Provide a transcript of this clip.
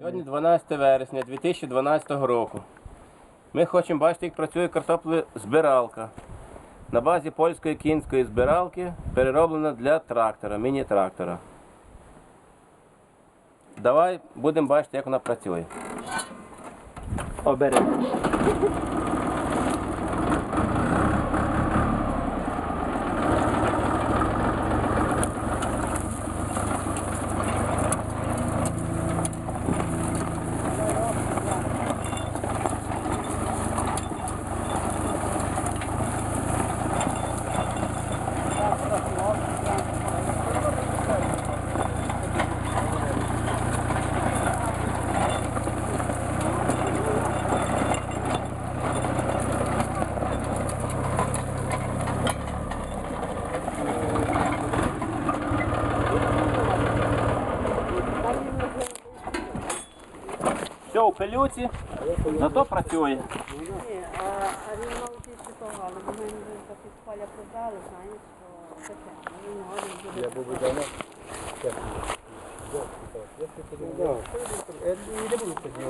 Сьогодні 12 вересня 2012 року. Ми хочемо бачити, як працює картоплезбиралка. На базі польської кінської збиралки перероблена для трактора, міні-трактора. Давай будемо бачити, як вона працює. Обери. Все у пилюці, зато працює. Ні, а, а він мав тільки того, але ми так із поля продали, знаєш, що таке. Він може. Я буду давно. Я не буду тоді